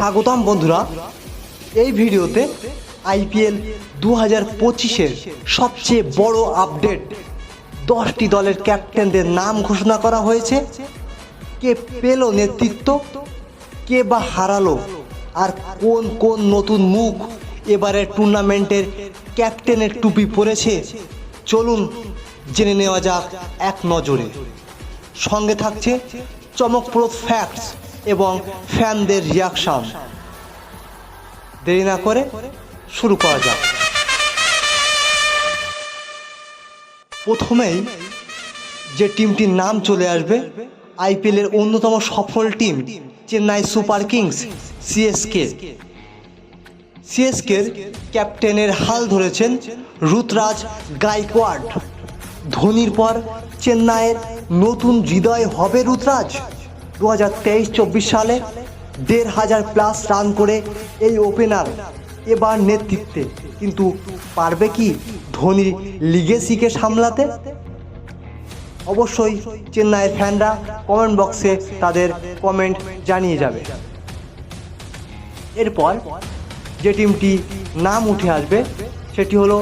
স্বাগতম বন্ধুরা। এই ভিডিওতে আইপিএল দু হাজার পঁচিশের সবচেয়ে বড় আপডেট দশটি দলের ক্যাপ্টেনদের নাম ঘোষণা করা হয়েছে। কে পেল নেতৃত্ব, কে বা হারালো, আর কোন কোন নতুন মুখ এবারের টুর্নামেন্টের ক্যাপ্টেনের টুপি পরেছে। চলুন জেনে নেওয়া যাক এক নজরে। সঙ্গে থাকছে চমকপ্রদ ফ্যাক্টস এবং ফ্যানদের রিয়াকশন দেরি না করে শুরু করা যাক। প্রথমেই যে টিমটির নাম চলে আসবে, আইপিএলের অন্যতম সফল team, Chennai Super Kings CSK সিএসকের ক্যাপ্টেনের হাল ধরেছেন রুতরাজ গাইকোয়াড। ধোনির পর চেন্নাইয়ের নতুন হৃদয় হবে রুতরাজ। দু হাজার তেইশ, চব্বিশ সালে দেড় হাজার প্লাস রান করে এই ওপেনার এবার নেতৃত্বে। কিন্তু পারবে কি ধোনির লিগেসিকে সামলাতে? অবশ্যই চেন্নাইয়ের ফ্যানরা কমেন্ট বক্সে তাদের কমেন্ট জানিয়ে যাবে। এরপর যে টিমটি নাম উঠে আসবে, সেটি হলো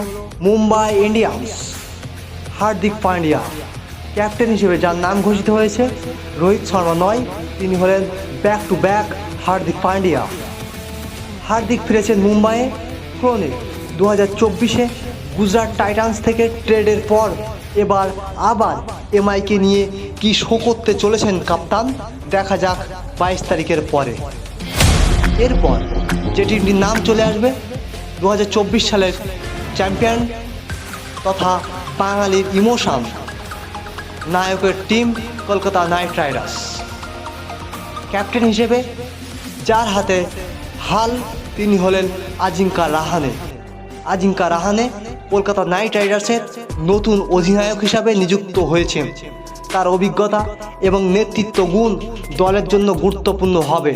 মুম্বাই ইন্ডিয়ান্স, হার্দিক পান্ডিয়া। ক্যাপ্টেন হিসেবে যার নাম ঘোষিত হয়েছে, রোহিত শর্মা নয়, তিনি হলেন back to back Hardik Pandya. Hardik ফিরেছেন মুম্বাইয়ে, ক্রোনে। দু হাজার চব্বিশে গুজরাট টাইটান্স থেকে ট্রেডের পর এবার আবার এমআইকে নিয়ে কি শো করতে চলেছেন কাপ্তান, দেখা যাক বাইশ তারিখের পরে। এরপর যে টিমটির নাম চলে আসবে দু হাজার চব্বিশ সালের চ্যাম্পিয়ন তথা বাঙালির ইমোশন। নায়কের team Kolkata Knight Riders. Captain হিসেবে যার হাতে হাল, তিনি হলেন আজিঙ্কা রাহানে। আজিঙ্কা রাহানে কলকাতা নাইট রাইডার্সের নতুন অধিনায়ক হিসাবে নিযুক্ত হয়েছেন। তার অভিজ্ঞতা এবং নেতৃত্ব গুণ দলের জন্য গুরুত্বপূর্ণ হবে।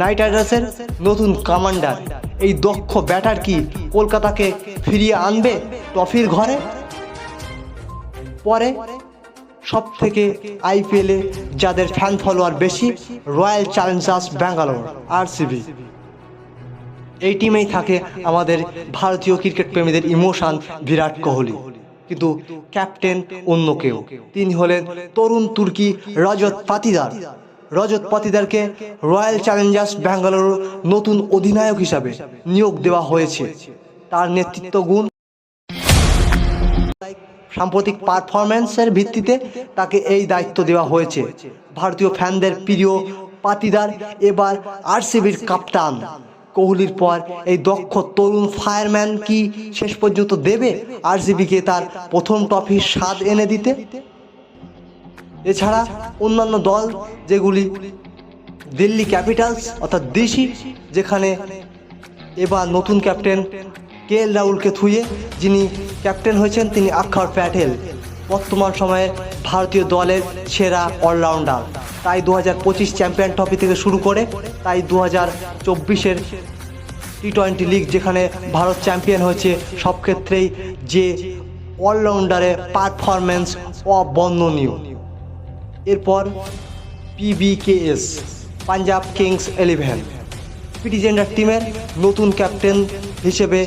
নাইট রাইডার্সের নতুন কমান্ডার, এই দক্ষ ব্যাটার কি কলকাতাকে ফিরিয়ে আনবে ট্রফির ঘরে? পরে সব থেকে আইপিএলে যাদের ফ্যান ফলোয়ার বেশি রয়্যাল চ্যালেঞ্জার্স ব্যাঙ্গালোর আরসিবি এই টিমেই থাকে আমাদের ভারতীয় ক্রিকেট প্রেমীদের ইমোশন বিরাট কোহলি। কিন্তু ক্যাপ্টেন অন্য কেউ। তিনি হলেন তরুণ তুর্কি রজত পাতিদার। রজত পাতিদারকে রয়্যাল চ্যালেঞ্জার্স ব্যাঙ্গালোর নতুন অধিনায়ক হিসাবে নিয়োগ দেওয়া হয়েছে। তার নেতৃত্ব গুণ সাম্প্রতিক পারফরম্যান্সের ভিত্তিতে তাকে এই দায়িত্ব দেওয়া হয়েছে। ভারতীয় ফ্যানদের প্রিয় পাতিদার এবার আরসিবির কাপ্তান। কোহলির পর এই দক্ষ তরুণ ফায়ারম্যান কি শেষ পর্যন্ত দেবে আরসিবিকে তার প্রথম ট্রফির স্বাদ এনে দিতে? এছাড়া অন্যান্য দল, যেগুলি দিল্লি ক্যাপিটালস, অর্থাৎ দিশি যেখানে এবার নতুন ক্যাপ্টেন কে এল রাহুলকে থুয়ে যিনি ক্যাপ্টেন হয়েছেন, তিনি অক্ষর প্যাটেল। বর্তমান সময়ে ভারতীয় দলের সেরা অলরাউন্ডার। তাই দু হাজার পঁচিশ চ্যাম্পিয়ন ট্রফি থেকে শুরু করে, তাই দু হাজার চব্বিশের টি টোয়েন্টি লিগ যেখানে ভারত চ্যাম্পিয়ন হয়েছে, সব ক্ষেত্রেই যে অলরাউন্ডারের পারফরমেন্স অবর্ণনীয়। এরপর পিবিকেএস পাঞ্জাব কিংস ইলেভেন। পিটিজেন্ডার টিমের নতুন ক্যাপ্টেন হিসেবে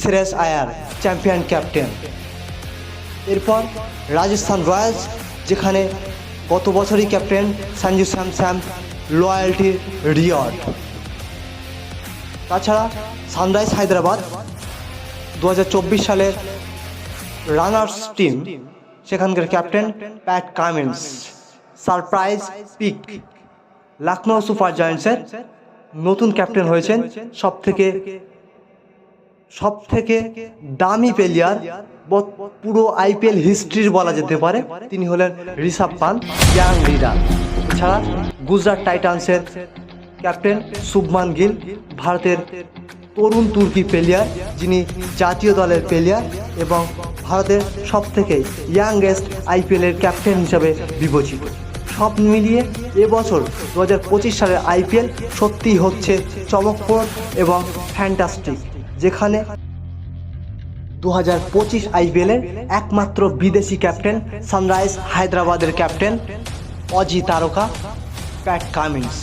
শ্রেয়স আয়ার চ্যাম্পিয়ন ক্যাপ্টেন। এরপর রাজস্থান রয়্যালস, যেখানে গত বছরই ক্যাপ্টেন সঞ্জু স্যামস্যাম লয়্যালটির রিয়ড তাছাড়া সানরাইজ হায়দ্রাবাদ দু হাজার চব্বিশ সালের রানার্স টিম, সেখানকার captain Pat Cummins. Surprise pick. Lucknow Super জায়ান্টসের নতুন ক্যাপ্টেন হয়েছেন সব থেকে সব থেকে দামি প্লেয়ার পুরো আইপিএল হিস্ট্রির বলা যেতে পারে, তিনি হলেন ঋষভ পান্ত ইয়াং লিডার এছাড়া গুজরাট টাইটান্সের ক্যাপ্টেন শুভমান গিল, ভারতের তরুণ তুর্কি প্লেয়ার যিনি জাতীয় দলের প্লেয়ার এবং ভারতের সব থেকে ইয়াংগেস্ট আইপিএলের ক্যাপ্টেন হিসাবে বিবেচিত। সব মিলিয়ে এবছর দু হাজার পঁচিশ সালের আইপিএল সত্যিই হচ্ছে চমকপ্রদ এবং ফ্যান্টাস্টিক যেখানে দু হাজার পঁচিশ আইপিএলের একমাত্র বিদেশি ক্যাপ্টেন সানরাইজ হায়দ্রাবাদের ক্যাপ্টেন অজি তারকা প্যাট কামিন্স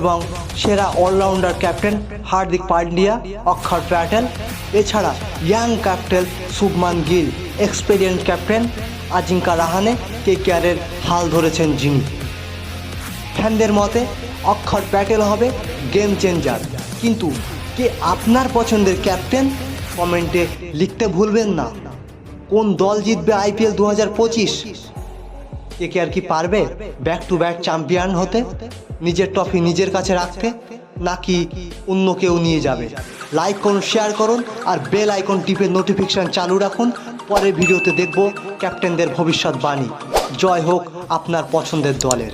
এবং সেরা অলরাউন্ডার ক্যাপ্টেন হার্দিক পান্ডিয়া, অক্ষর প্যাটেল। এছাড়া young captain Shubman Gill experience captain Ajinkya Rahane কে কেয়ারের হাল ধরেছেন যিনি। ফ্যানদের মতে অক্ষর প্যাটেল হবে গেম চেঞ্জার। কিন্তু কে আপনার পছন্দের ক্যাপ্টেন? কমেন্টে লিখতে ভুলবেন না। কোন দল জিতবে আইপিএল দু হাজার পঁচিশ? কে কে আর কি পারবে ব্যাক টু ব্যাক চ্যাম্পিয়ন হতে? নিজের ট্রফি নিজের কাছে রাখতে? নাকি অন্য কেউ নিয়ে যাবে? লাইক করুন শেয়ার করুন, আর বেল আইকন টিপে নোটিফিকেশন চালু রাখুন। পরের ভিডিওতে দেখব ক্যাপ্টেনদের ভবিষ্যৎবাণী জয় হোক আপনার পছন্দের দলের।